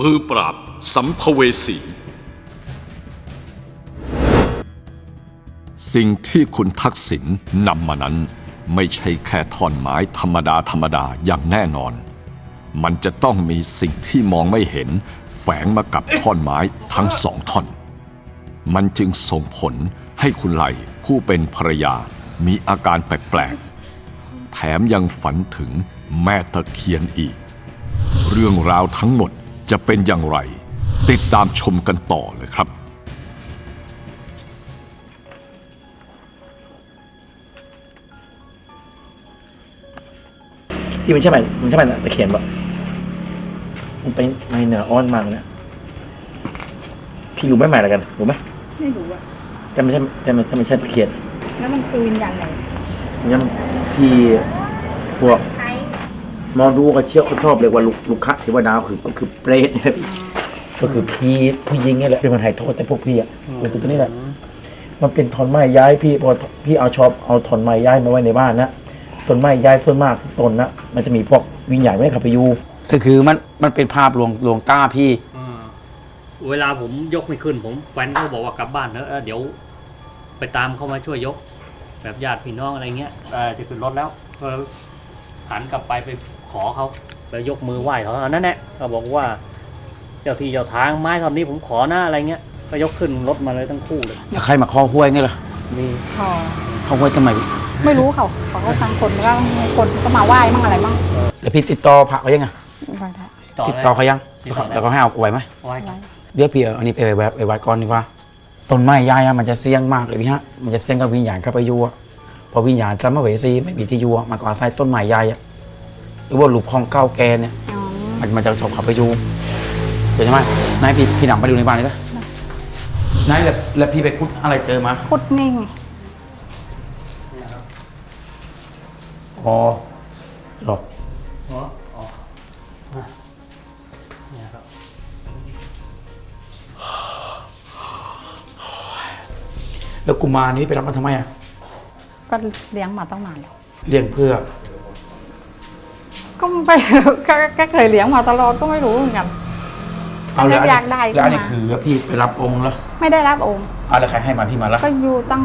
มือปราบสัมภเวสี สิ่งที่คุณทักษิณนำมานั้น ไม่ใช่แค่ท่อนไม้ธรรมดาธรรมดาอย่างแน่นอน มันจะต้องมีสิ่งที่มองไม่เห็น แฝงมากับท่อนไม้ทั้งสองท่อน มันจึงส่งผลให้คุณไหลผู้เป็นภรรยามีอาการแปลกๆ แถมยังฝันถึงแม่ตะเคียนอีก เรื่องราวทั้งหมด จะเป็นอย่างไร ติดตามชมกันต่อเลยครับพี่มันใช่ไหมมันใช่ไหมตะเขียนแบบมันเป็นไม่เหนืออ้อนมากเลยนะพี่รู้ไหมใหม่ละกันรู้ไหมไม่รู้อะแต่ไม่ใช่แต่ไม่แต่ไม่ใช่ตะเขียนแล้วมันคือวิญญาณไหนงั้นที่พวกห มอดูก็เชื่อเขาชอบเรียกว่าลูกลูกคะเทวดาคือก็คือเปรตเนี่ยพี่ก็คือพี่ผู้หญิงนี่แหละที่มันหายโทษแต่พวกพี่อะคือตัวนี้แหละมันเป็นท่อนไม้ย้ายพี่พอพี่เอาชอบเอาท่อนไม้ย้ายมาไว้ในบ้านนะต้นไม้ย้ายส่วนมากทุกต้นนะมันจะมีพวกวิญญาณไม่ขับไปอยู่ก็คือมันมันเป็นภาพลวงลวงต้าพี่ อ่าเวลาผมยกไม่ขึ้น ผมแฟนเขาบอกว่ากลับบ้านเถอะเออเดี๋ยว ไปตามเขามาช่วยยก แบบญาติพี่น้องอะไรเงี้ยเออจะขึ้นรถแล้วก็หันกลับไปไป ขอเขาไปยกมือไหว้เขาอันนั้นแหละเขาบอกว่า เจ้าที่เจ้าทางไม้ตอนนี้ผมขอหน้าอะไรเงี้ยก็ยกขึ้นรถมาเลยทั้งคู่เลยแล้วใครมาคอห้วยไงล่ะนี่อ๋อคอห้วยทำไมไม่รู้เขาเขาก็ทางคนก็คนก็มาไหว้มั่งอะไรมั่งแล้วพี่ติดต่อพระเขายังไงไปได้ติดต่อเขายังติดต่อแล้วเขาให้เอาไว้ไหมไว้ไว้เดี๋ยวพี่เอาอันนี้ไปไว้ไว้ไปไว้ก่อนดีกว่าต้นไม้ย้ายอะมันจะเสี่ยงมากเลยพี่ฮะมันจะเสี่ยงกับวิญญาณเข้าไปอยู่อะเพอวิญญาณสัมภเวสีไม่มีที่อยู่อะมันก็อาศัยต้นไม้ย้ายอะห รือว่าหลุมของเก้าแกเนี่ยอ๋อมันมันจะชอบเข้าไปอยู่เดี๋ยวใช่ไหมนายพี่พี่หนังไปดูในบ้านเลยนะนายแล้วแล้วพี่ไปคุดอะไรเจอมาพุดนิ่งอ๋อหรออ๋ออ๋ออะเนี่ยครับแล้วกุมารนี้ไปรับมาทำไมอะก็เลี้ยงมาตั้งนานแล้วเลี้ยงเพื่อ ก็ไม่รู้ก็ก็เคยเลี้ยงมาตลอดก็ไม่รู้เหมือนกัน เอาแล้วอยากได้แล้วอันนี้ขึ้นมา คือพี่ไปรับองค์แล้วไม่ได้รับองค์เอาแล้วใครให้มาพี่มาแล้วก็อยู่ตั้ง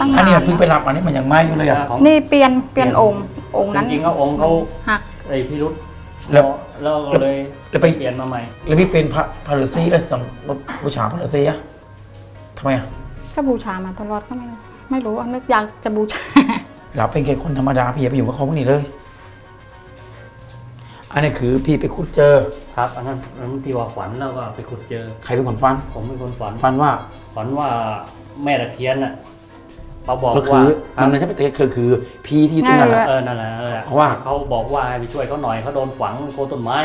ตั้งอันนานนี้มันเพิ่งไปรับอันนี้มันยังไม่อยู่เลยอะ ของนี่เปลี่ยนเปลี่ยนองค์องค์จนั้นริงๆเขาองค์เขาหัก ไอ้พิรุษแล้วแล้วก็เลยแล้วไป เปลี่ยนมาใหม่ แล้วพี่เป็นพระพระฤาษีแล้วสัมบูชาพระฤาษีอะทำไมอะก็บูชามาตลอดก็ไม่ไม่รู้อะนึกอยากจะบูชา เราเป็นแค่คนธรรมดาพี่อย่าไปอยู่กับเขาพวกนี้เลย อันนี้คือพี่ไปขุดเจอ ครับอันนั้นอันนั้นที่ว่าฝันแล้วก็ไปขุดเจอ ใครเป็นคนฟัน ผมเป็นคนฝันฟันว่าฝันว่าแม่ตะเคียนน่ะเขาบอกก็คืว่าอมันไม่ใช่เป็นแต่คือคือพี่ที่อยู่ตรงนั้นนั่นแหอะละเออนั่นแหละนั่นแหละเพราะว่า เขาบอกว่าให้ไปช่วยเขาหน่อยเขาโดนฝังโคนต้นไม้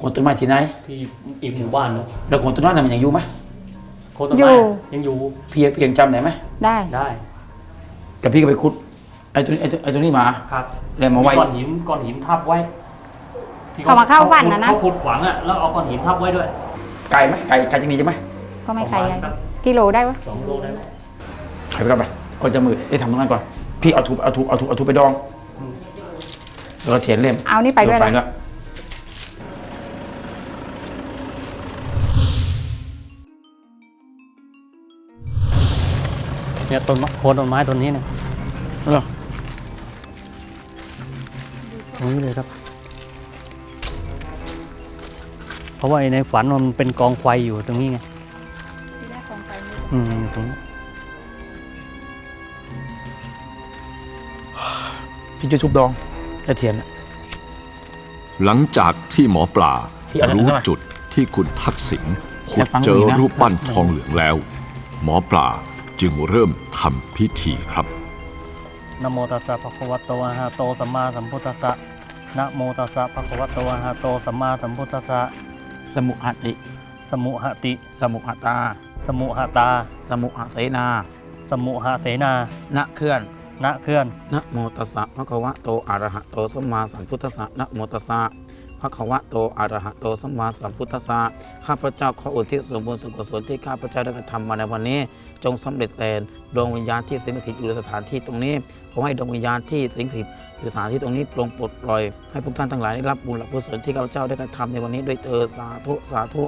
คนต้นไม้ที่ไหน ที่อีกหมู่บ้านนึงแล้วคนต้นไม้นั้นมันยังอยู่ไหมโคนต้นไม้อยู่ยังอยู่พี่พี่ยังจำได้ไหมได้ได้แล้วพี่ก็ไปขุดไอ้ตัวนี้ไอ้ตัวไอ้ตัวนี้มาครับแล้วมาไว้ก้อนหินก้อนหินทับไว้ ที่เขามาเข้าฝันนะนะ เขาขุดฝังอะแล้วเอาก้อนหินทับไว้ด้วยไก่ไหมไก่ไก่จะมีใช่ไหมก็ไม่ไกลประมาณสักกิโลได้ปะสองโลได้ไหมไข่ไปก่อนไปก่อนจะมือได้ทำตรงนั้นก่อนพี่เอาทุบเอาทุบเอาทุบเอาทุบไปดองแล้วก็เทียนเล่มเอานี่ไปด้วยไฟนะแล้วเนี่ยต้นมะโคนต้นไม้ต้นนี้เนี่ยเหรอตรงนี้เลยครับ เพราะว่าไอ้ในฝันมันเป็นกองไฟอยู่ตรงนี้ไงอืมตรงนี้พี่จะทุบดองจะเทียนน่ะหลังจากที่หมอปลาพี่เอารู้หน่อยจุดที่คุณทักษิณขุอดย่าฟังเจอดีนะรูปปั้นทองเหลืองแล้ว หมอปลาจึงเริ่มทำพิธีครับนะโมตัสสะภะคะวะโตอะระหะโตสัมมาสัมพุทธัสสะนะโมตัสสะภะคะวะโตอะระหะโตสัมมาสัมพุทธัสสะ สมุหติ สมุหติ สมุหตา สมุหตา สมุหเสนา สมุหเสนานะเคลื่อน ณเคลื่อน นะโมตัสสะภะคะวะโตอะระหะโตสัมมาสัมพุทธัสสะนะโมตัสสะภะคะวะโตอะระหะโตสัมมาสัมพุทธัสสะข้าพเจ้าขออุทิศส่วนบุญส่วนกุศลที่ข้าพเจ้าได้กระทำมาในวันนี้ จงสำเร็จแต่ดวงวิญญาณที่สิงสถิตอยู่ในสถานที่ตรงนี้ ขอให้ดวงวิญญาณที่สิงสถิต อยู่สถานที่ตรงนี้ปลงปลดปล่อยให้พวกท่านทั้งหลายได้รับบุญและกุศลที่ข้าพเจ้าได้กระทำในวันนี้ด้วยเธอสาธุสาธุ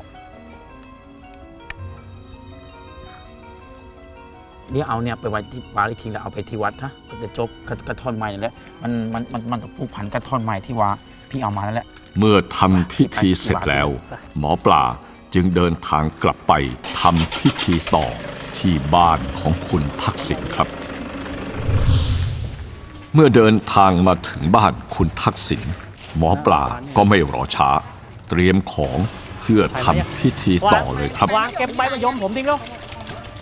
เดี๋ยวเอาเนี่ยไปไว้ที่บาลิทิงแล้วเอาไปที่วัดนะก็จะจบกระกระท่อนใหม่นั่นแหละมันมันมันมันกับผูกพันกระท่อนใหม่ที่ว่าพี่เอามานั่นแหละ เมื่อทำพิธีเสร็จแล้ว หมอปลาจึงเดินทางกลับไปทำพิธีต่อที่บ้านของคุณทักษิณครับ เมื่อเดินทางมาถึงบ้านคุณทักษิณหมอปลาก็ไม่รอช้า เตรียมของเพื่อทำพิธีต่อเลยครับวางเก็บใบมะยมผมทิ้งแล้ว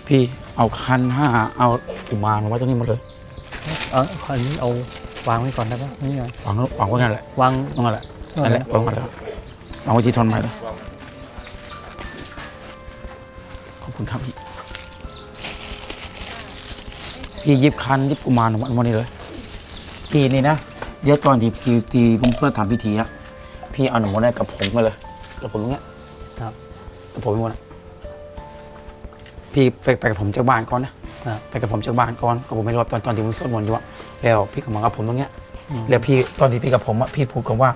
พี่เอาคันห้าเอาอุมารมาไว้ตรงนี้หมดเลยเออคนนี้เอาวางไว้ก่อนได้ปะนี่ไงวางวางไว้กันแหละวางตรงนั้นแหละนั่นแหละวางไว้แล้ววางไว้ที่ท่อนไม้เลยขอบคุณครับพี่พี่หยิบคันหยิบกุมารมามานี่เลย พี่นี่นะ เดี๋ยวตอนที่ที่ที่ผมเพื่อทำพิธีอะพี่เอาหนูมาได้กับผมมาเลยกับผมตรงเนี้ยครับกับผมหมดอะพี่ไปไปกับผมจากบ้านก่อนนะครับไปกับผมจากบ้านก่อนก็ผมไม่รู้ว่าตอนตอนที่ผมสวดมนต์อยู่อะแล้วพี่ก็มากับผมตรงเนี้ยแล้วพี่ตอนที่พี่กับผมอะพี่พูดกันว่า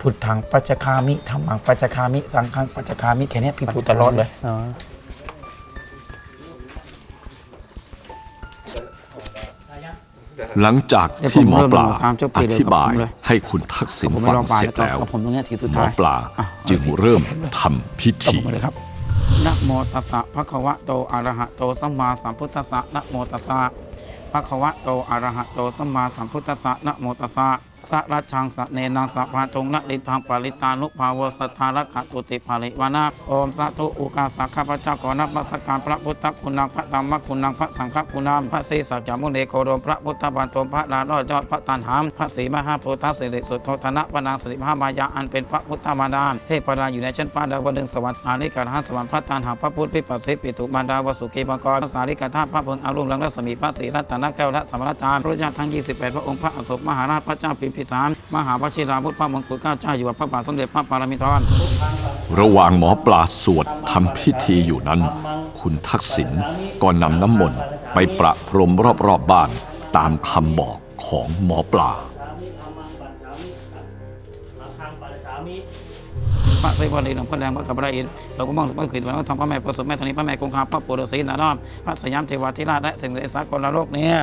พุทธังปัจจคามิธรรมังปัจจคามิ สังฆังปัจจคามิแค่เนี้ยพี่พูดตลอดเลยอ๋อ หลังจากที่หมอปลาอธิบายให้คุณทักษิณผมไม่ฟังรอปลาเสร็แล้จวก็แล้วกับผมตรงเนี้ยทีสุดหมอท้ายปลาอะจึงเริ่มทำพิกับธีผมเลยครับนะโมตัสสะภะคะวะโตอะระหะโตสัมมาสัมพุทธัสสะนะโมตัสสะภะคะวะโตอะระหะโตสัมมาสัมพุทธัสสะนะโมตัสสะ สะรัชชังสะเนนังสะพาทงนะลิทังปาลิตานุภาวสัทธาระขะตุติภาลิวานาโอมสาธุอุกาสะข้าพเจ้าขอนับมัสการพระพุทธคุณังพระธรรมคุณังพระสังฆคุณังพระศรีสัจจามุนีโคโดมพระพุทธบาทมพระลาลอดยอดพระตันหามพระศรีมหาโพธิสิริสุทโธธนะวนังสิริมหามายาอันเป็นพระพุทธมารดาเทพดาอยู่ในชั้นฟ้าดาวดึงสวรรค์อาริกาหัสวรรค์พระตานหาพระพุทธพิปัสสิปิตุมารดาวสุกีมังกรสาริกาธาตุพระพลอารุณรังรัศมีพระศรีรัตนแก้วและสมรตานพระเจ้าทั้ง 28 พระองค์พระอโศกมหาราชพระเจ้าพิพิสาร มหาวชิราวุธพระมงกุฎเกล้าเจ้าอยู่หัวพระบาทสมเด็จพระปรมินทรระหว่างหมอปลาสวดทำพิธีอยู่นั้น คุณทักษิณก็นำน้ำมนต์ไปประพรมรอบๆบบ้านตามคำบอกของหมอปลาพระไตรวลีหลวงพ่อแดงพระกับพระอินทร์หลวงพ่อมองหลวงพ่อขืนหลวงพ่อทองพระแม่ประสมแม่ธนีพระแม่คงคาพระปุโรศรีนารามพระสยามเทวาธิราชและสิ่งใดสากลโลกเนี่ย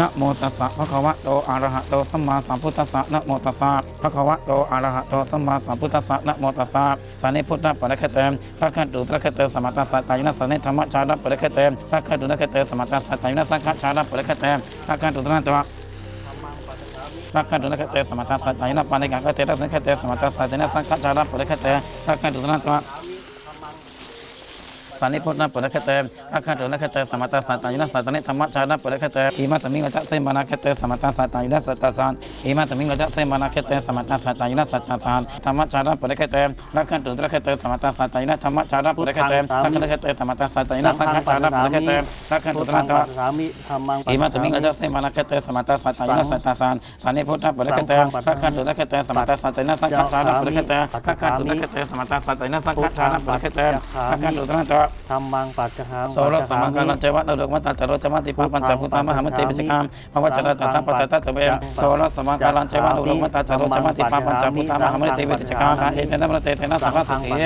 นะโมตัสสะภะคะวะโตอะระหะโตสัมมาสัมพุทธัสสะนะโมตัสสะภะคะวะโตอะระหะโตสัมมาสัมพุทธัสสะนะโมตัสสะสานิพุทธะปะระคะเตมพระคันตุตระคะเตสมัตตสัตตายุนัสสเนธรรมจาระปะระคะเตมพระคันตุระคะเตสมัตตสัตตายุนัสสังฆจาระปะระคะเตมพระคันตุตระคะเตวะรักขันตุนคเตสมัตตาสัจจายนะปานิกังคเตรักนันคเตสมัตตาสัจจายนะสังฆจาระปะระคเตรักขันตุนันตวะ สานิพุทธะปะระคเตรักขันตุนคเตสมัตตาสัจจายนะสัจจเนธรรมจาระปะระคเตอิมาตมิงกัจเสมานาคเตสมัตตาสัจจายนะสัตตาสานอิมาตมิงกัจเสมานาคเตสมัตตาสัจจายนะสัตตาสานธรรมจาระปะระคเตรักขันตุนคเตสมัตตาสัจจายนะธรรมจาระปะระคเตรักขันตุนคเตสมัตตาสัจจายนะสังฆจาระปะระคเตรักขันตุนันตวะสามิธรรมังอิมาตมิงกัจเสมานาคเตสมัตตาสัจจายนะสัตตาสานสานิพุทธะปะระคเตรักขันตุนคเตสมัตตาสัจจายนะสังฆจาระปะระคเตรักขันตุนคเตสมัตตาสัจจายนะสังฆจาระปะระคเตรักขันตุนันตวะธรรมังปัจจหังโสรสมังคารันเจวัตโลกมัตตาจโรจมัติปาปัญจพุทธามหามติปิจกามภวจรตถาปัตตตเวโสรสมังคารันเจวัตโลกมัตตาจโรจมัติปาปัญจพุทธามหามติปิจกามทาเอเตนะมรเตเทนะสัพพะสุติเย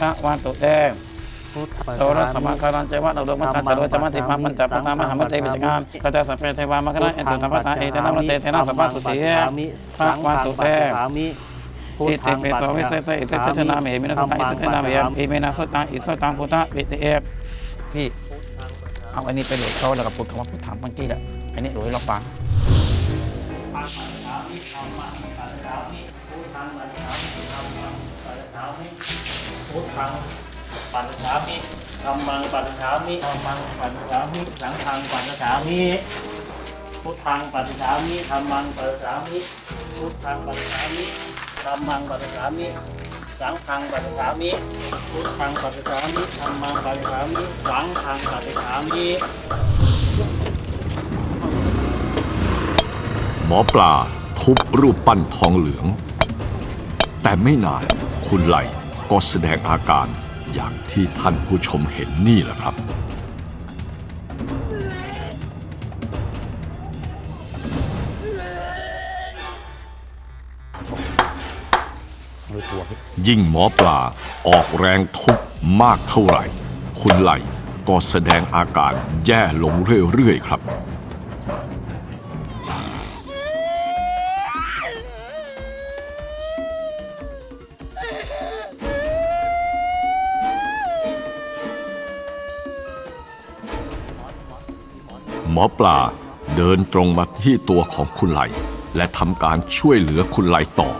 พระวันตุเตโสรสมังคารันเจวัตโลกมัตตาจโรจมัติปาปัญจพุทธามหามติปิจกามพระจ้าสัพเพเทวามคณะเอตุทัพพะตาเอเตนะมเตเทนะสัพพะสุติเยพระวันตุเต สามิอิติปิโสวิเศษอิเศษเทนาเมมินาสตังอิเศษเทนาเมอิเมนะสตังอิโสตังพุทธวิติเอพี่เอาอันนี้ไปโหลดเขาแล้วก็พูดคำว่าพุทธังบางทีแหละอันนี้โหลดให้เราฟังพุทธังปัจจามิธรรมังปัจจามิธรรมังปัจจามิ สังฆังปัจจามิ พุทธังปัจจามิธรรมังปัจจามิ พุทธังปัจจามิ ธรรมังปัจจามิสังฆังปัจจามิพุทธังปัจจามิธรรมังปัจจามิสังฆังปัจจามิหมอปลาทุบรูปปั้นทองเหลือง แต่ไม่นานคุณไหลก็แสดงอาการอย่างที่ท่านผู้ชมเห็นนี่แหละครับ ยิ่งหมอปลาออกแรงทุบมากเท่าไหร่ คุณไหลก็แสดงอาการแย่ลงเรื่อยๆครับ หมอปลาเดินตรงมาที่ตัวของคุณไหล และทำการช่วยเหลือคุณไหลต่อ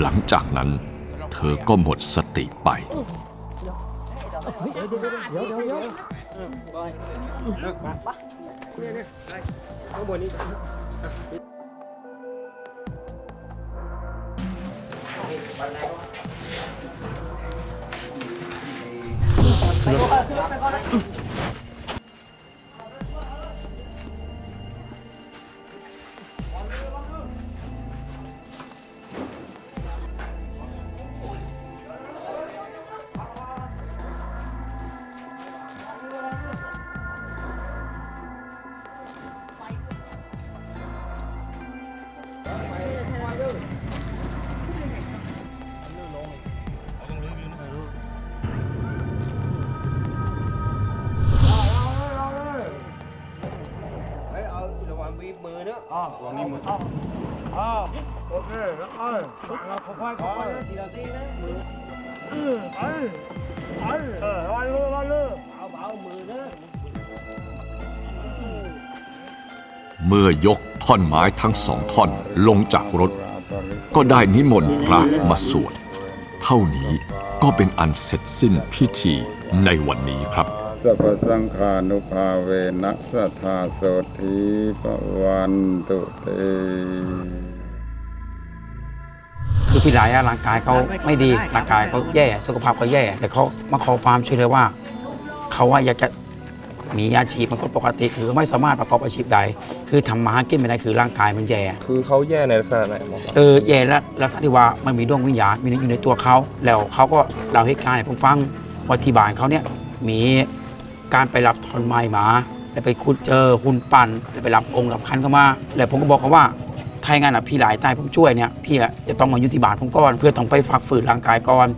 หลังจากนั้น เธอก็หมดสติไปเมื่อยกท่อนไม้ทั้งสองท่อนลงจากรถ ก็ได้นิมนต์พระมาสวด เท่านี้ก็เป็นอันเสร็จสิ้นพิธีในวันนี้ครับสัพพสังฆานุภาเวนะสัทธาโสธีปวันตุเตคือพี่หลายอะร่างกายเขาไม่ดีร่างกายเขาแย่ สุขภาพเขาแย่แต่เขามาขอความช่วยเหลือว่า เขาว่าอยากจะ มีอาชีพเป็นคนปกติคือไม่สามารถประกอบอาชีพใด คือทำมาหากินไม่ได้คือร่างกายมันแย่คือเขาแย่ในลักษณะไหนหมอครับเออแย่แล้วแล้วที่ว่ามันมีดวงวิญญาณมีอยู่ในตัวเขาแล้วเขาก็เล่าเหตุการณ์ให้ผมฟังว่าที่บ้านเขาเนี่ยมีการไปรับทอนไม้มาแล้วไปขุดเจอหุ่นปั้นแล้วไปรับองค์รับคันเข้ามาแล้วผมก็บอกเขาว่าถ้าอย่างนั้นอะพี่หลายตายผมช่วยเนี่ยพี่อะจะต้องมาอยู่ที่บ้านผมก่อนเพื่อต้องไปฝักฝืนร่างกายก่อน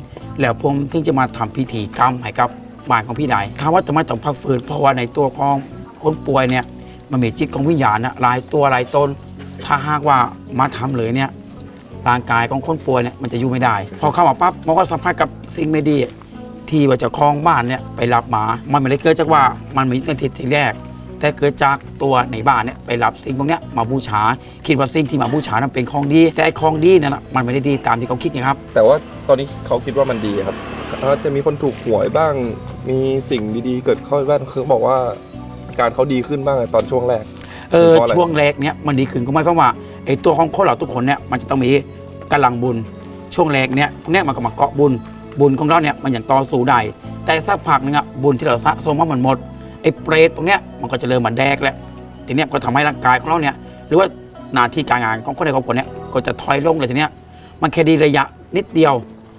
แล้วผมถึงจะมาทำพิธีกรรมให้กับ บ้านของพี่ใดคำว่าจะไมต้องพักฝืนเพราะว่าในตัวของคนป่วยเนี่ยมันมีจิตของวิญญาณนะหลายตัวหลายตน ถ้าหากว่ามาทำเลยเนี่ยร่างกายของคนป่วยเนี่ยมันจะอยู่ไม่ได้ พอเข้ามาปั๊บมันก็สัมผัสกับสิ่งไม่ดีที่ว่าจะคลองบ้านเนี่ยไปรับมา มันไม่ได้เกิดจากว่ามันมีตั้งแต่ทีแรก แต่เกิดจากตัวในบ้านเนี่ยไปรับสิ่งพวกเนี้ยมาบูชา คิดว่าสิ่งที่มาบูชานั้นเป็นของดี แต่ไอ้ของดีนี่ยนะมันไม่ได้ดีตามที่เขาคิดนะครับ แต่ว่าตอนนี้เขาคิดว่ามันดีครับ อาจจะมีคนถูกหวยบ้าง มีสิ่งดีๆ เกิดเข้าบ้างคือบอกว่าอาการเขาดีขึ้นบ้างตอนช่วงแรก เออเพราะอะไรช่วงแรกเนี้ยมันดีขึ้นก็หมายความว่าไอ้ตัวของคนเราทุกคนเนี่ยมันจะต้องมีกำลังบุญ ช่วงแรกเนี้ยพวกเนี้ยมันก็มาเกาะบุญ บุญของเราเนี่ยมันอย่างต่อสู้ได้ แต่สักพักหนึงอะบุญที่เราสะสมว่ามันหมดไอ้เปรตพวกเนี้ยมันก็จะเริ่มมันแดกแล้วทีเนี้ยก็ทำให้ร่างกายของเราเนี่ยหรือว่าหน้าที่การงานของคนในครอบครัวเนี่ยก็จะถอยลงเลยทีเนี้ยมันแค่ดีระยะนิดเดียว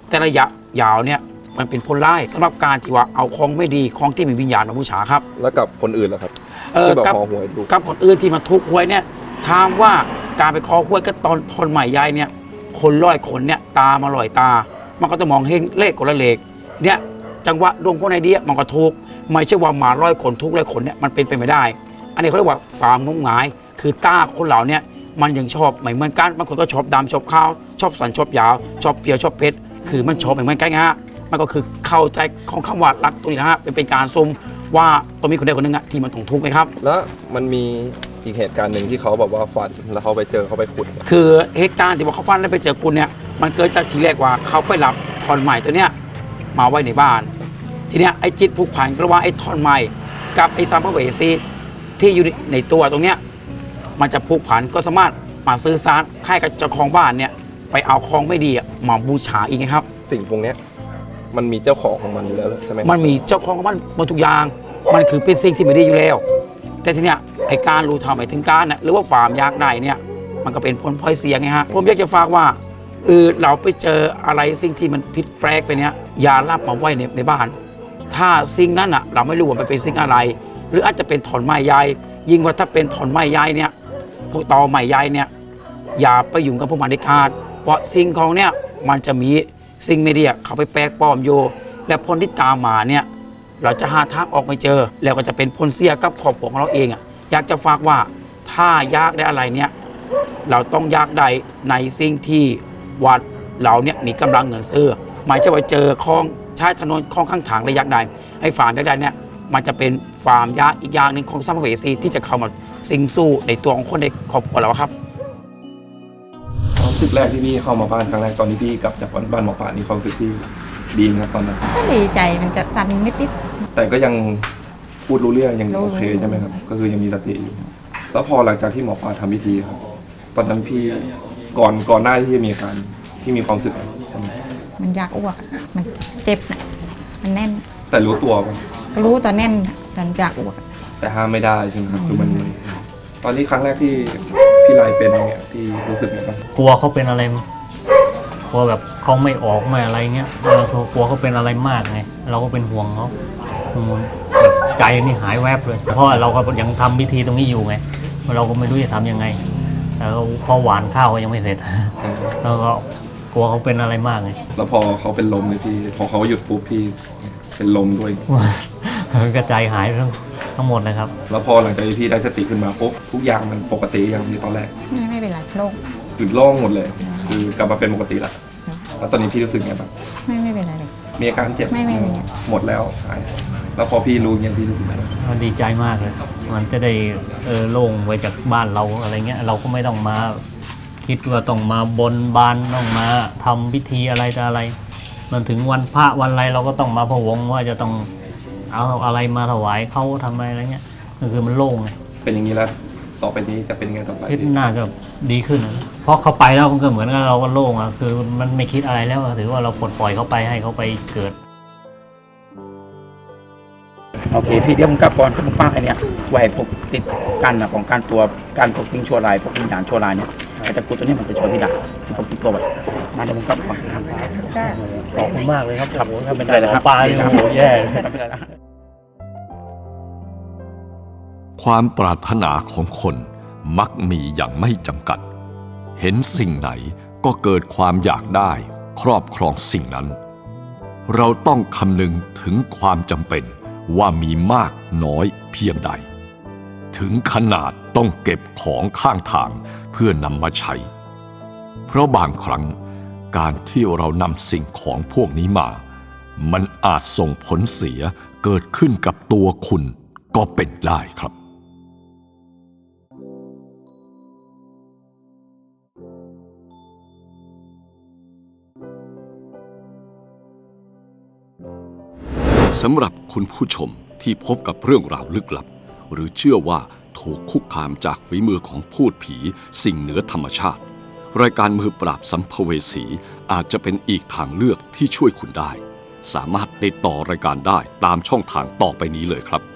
แต่ระยะยาวเนี่ย มันเป็นผลร้ายสำหรับการที่ว่าเอาของไม่ดีของที่มีวิญญาณมาบูชาครับแล้วกับคนอื่นล่ะครับเออที่บอกกับขอหวยถูกกับคนอื่นที่มาทุกหวยเนี่ยถามว่าการไปคอหวยก็ตอนทนใหม่ยายเนี่ย คนร้อยคนเนี่ยตามาลอยตา มันก็จะมองเห็นเลขคนละเลขเนี่ยจังหวะดวงคนไหนดีอะมันก็ทุกไม่ใช่ว่ามาร้อยคนทุกร้อยคนเนี่ยมันเป็นไปไม่ได้ อันนี้เขาเรียกว่าความงมงาย คือตาคนเหล่าเนี่ยมันยังชอบไม่เหมือนกันบางคนก็ชอบดำชอบขาว ชอบสันชอบยาว ชอบเปรียวชอบเพชรคือมันชอบไม่เหมือนกันไงฮะ มันก็คือเข้าใจของคำว่ารักตัวนี้นะฮะเป็นเป็นการซุมว่าต้องมีคนใดคนหนึ่งอะที่มันต้องทุกข์ไหมครับ แล้วมันมีอีกเหตุการณ์หนึ่งที่เขาแบบว่าฝันแล้วเขาไปเจอเขาไปขุด คือเหตุการณ์ที่ว่าเขาฟันแล้วไปเจอคุณเนี่ยมันเกิดจากทีแรกว่าเขาไปรับทอนใหม่ตัวเนี้ยมาไว้ในบ้าน ทีเนี้ยไอ้จิตผูกพันก็ว่าไอ้ทอนใหม่กับไอ้สัมภเวสีที่อยู่ในตัวตรงเนี้ยมันจะผูกพันก็สามารถมาซื้อซานให้กับเจ้าของบ้านเนี่ยไปเอาของไม่ดีอะมาบูชาอีกไงครับ สิ่งพวกเนี้ย มันมีเจ้าของของมันอยู่แล้วใช่ไหมมันมีเจ้าของของมันหมดทุกอย่าง มันคือเป็นสิ่งที่ไม่ดีอยู่แล้ว แต่ทีเนี้ยไอการรู้เท่าไม่ถึงการน่ะหรือว่าฟาร์มยากได้เนี่ย มันก็เป็นผลพลอยเสียไงฮะผมอยากจะฝากว่าเออเราไปเจออะไรสิ่งที่มันผิดแปลกไปเนี้ยอย่ารับมาไว้ในในบ้าน ถ้าสิ่งนั้นอะ เราไม่รู้ว่ามันเป็นสิ่งอะไร หรืออาจจะเป็นถอนไม้ใหญ่ยิ่งว่าถ้าเป็นถอนไม้ใหญ่เนี่ยพวกตอไม้ใหญ่เนี่ยอย่าไปยุ่งกับพวกมันเด็ดขาดเพราะสิ่งของเนี่ยมันจะมี สิ่งไม่ดีอะเขาไปแปลกปลอมโย่และผลที่ตามมาเนี่ยเราจะหาทางออกไม่เจอ แล้วก็จะเป็นผลเสียกับครอบครัวของเราเองอะอยากจะฝากว่าถ้ายากได้อะไรเนี่ยเราต้องยากได้ในสิ่งที่วัดเราเนี่ยมีกำลังเงินซื้อหมายจะว่าเจอคลองใช้ถนนคลองข้างทางระยากใดไอ้ฟาร์มยากใดเนี่ยมันจะเป็นฟาร์มยากอีกอย่างหนึ่งของสัมภเวสีที่จะเข้ามาสิงสู้ในตัวของคนในครอบครัวเราครับ รู้สึกแรกที่พี่เข้ามาบ้านครั้งแรกตอนที่พี่กลับจากบ้านหมอปลานี่ความรู้สึกที่ดีไหมครับตอนนั้น ก็ดีใจมันจะสั่นนิดนิดแต่ก็ยังพูดรู้เรื่องยังรู้โอเคใช่ไหมครับ ก็คือยังมีสติอยู่แล้วพอหลังจากที่หมอปลาทำพิธีครับ ตอนนั้นพี่ก่อนก่อนหน้าที่จะมีอาการที่มีความรู้สึกอะไรใช่ไหมๆมันอยากอ้วกอะมันเจ็บนะมันแน่น แต่รู้ตัวป่ะก็รู้ตอนแน่นตอนอยากอ้วกอะแต่ห้ามไม่ได้ใช่ไหมครับคือมันมันตอนนี้ครั้งแรกที่ พี่ไลเป็นเนี่ยพี่รู้สึกไงบ้างกลัวเขาเป็นอะไรกลัวแบบเขาไม่ออกไม่อะไรเงี้ยเออกลัวเขาเป็นอะไรมากไง เราก็เป็นห่วงเขาอืมแบบใจนี่หายแวบเลย เพราะเราก็ยังทำพิธีตรงนี้อยู่ไง เราก็ไม่รู้จะทำยังไงแต่ก็พอหวานข้าวก็ยังไม่เสร็จ แล้วก็กลัวเขาเป็นอะไรมากไง แล้วพอเขาเป็นลมเลยพี่พอเขาหยุดปุ๊บพี่เป็นลมด้วยกระจายหายทั้ง ทั้งหมดเลยครับ แล้วพอหลังจากที่พี่ได้สติขึ้นมาปุ๊บทุกอย่างมันปกติอย่างที่ตอนแรกไม่ไม่เป็นไรโล่งหยุดโล่งหมดเลย คือกลับมาเป็นปกติละแล้วตอนนี้พี่รู้สึกไงบ้างไม่ไม่เป็นไรเลยมีอาการเจ็บไม่ไม่ไม่หมดแล้วหายแล้วพอพี่รู้เงี้ยพี่รู้สึกไงบ้างมันดีใจมากเลย มันจะได้เออโล่งไปจากบ้านเราอะไรเงี้ย เราก็ไม่ต้องมา คิดว่าต้องมาบนบานต้องมาทำพิธีอะไรต่ออะไร มันถึงวันพระวันอะไรเราก็ต้องมาพะวงว่าจะต้อง เอาอะไรมาถวายเขาทำอะไรอะไรเงี้ยก็คือมันโล่งไงเป็นอย่างนี้แล้วต่อไปนี้จะเป็นไงต่อไปคิดน่าจะดีขึ้นนะเพราะเขาไปแล้วมันก็เหมือนกับเราก็โล่งอะคือมันไม่คิดอะไรแล้วอะถือว่าเราปลดปล่อยเขาไปให้เขาไปเกิด โอเคพี่เดี๋ยวมึงกลับก่อนมึงฟังไอเนี้ยไว้พวกติดกันนะของการตัวการพวกสิ่งชั่วร้ายพวกวิญญาณชั่วร้ายเนี่ย ไอ้ตะกรุดตัวเนี้ยมันจะช่วยพี่ได้ที่ผมติดตัวไว้มาเดี๋ยวมึงกลับก่อนครับขอบคุณมากเลยครับครับถ้าเป็นได้เลยครับปลาเนี่ยโอ้โหแย่ไม่เป็นไรนะความปรารถนาของคนมักมีอย่างไม่จำกัด เห็นสิ่งไหนก็เกิดความอยากได้ ครอบครองสิ่งนั้น เราต้องคำนึงถึงความจำเป็นว่ามีมากน้อยเพียงใด ถึงขนาด ต้องเก็บของข้างทางเพื่อนำมาใช้ เพราะบางครั้งการที่เรานำสิ่งของพวกนี้มา มันอาจส่งผลเสียเกิดขึ้นกับตัวคุณก็เป็นได้ครับ สำหรับคุณผู้ชมที่พบกับเรื่องราวลึกลับ หรือเชื่อว่า ถูกคุกคามจากฝีมือของพูดผีสิ่งเหนือธรรมชาติ รายการมือปราบสัมภเวสีอาจจะเป็นอีกทางเลือกที่ช่วยคุณได้ สามารถติดต่อรายการได้ตามช่องทางต่อไปนี้เลยครับ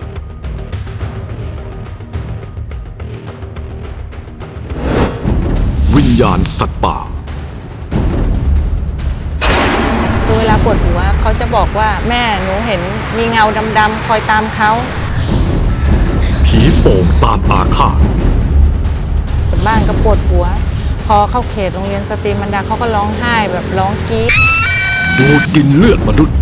ญาณสัตว์ป่าคือเวลาปวดหัวเขาจะบอกว่าแม่หนูเห็นมีเงาดำๆคอยตามเขาผีโป่งตามอาฆาตกลับบ้านก็ปวดหัว พอเข้าเขตโรงเรียนสตรีมันดาเขาก็ร้องไห้แบบร้องกรี๊ดดูดกินเลือดมนุษย์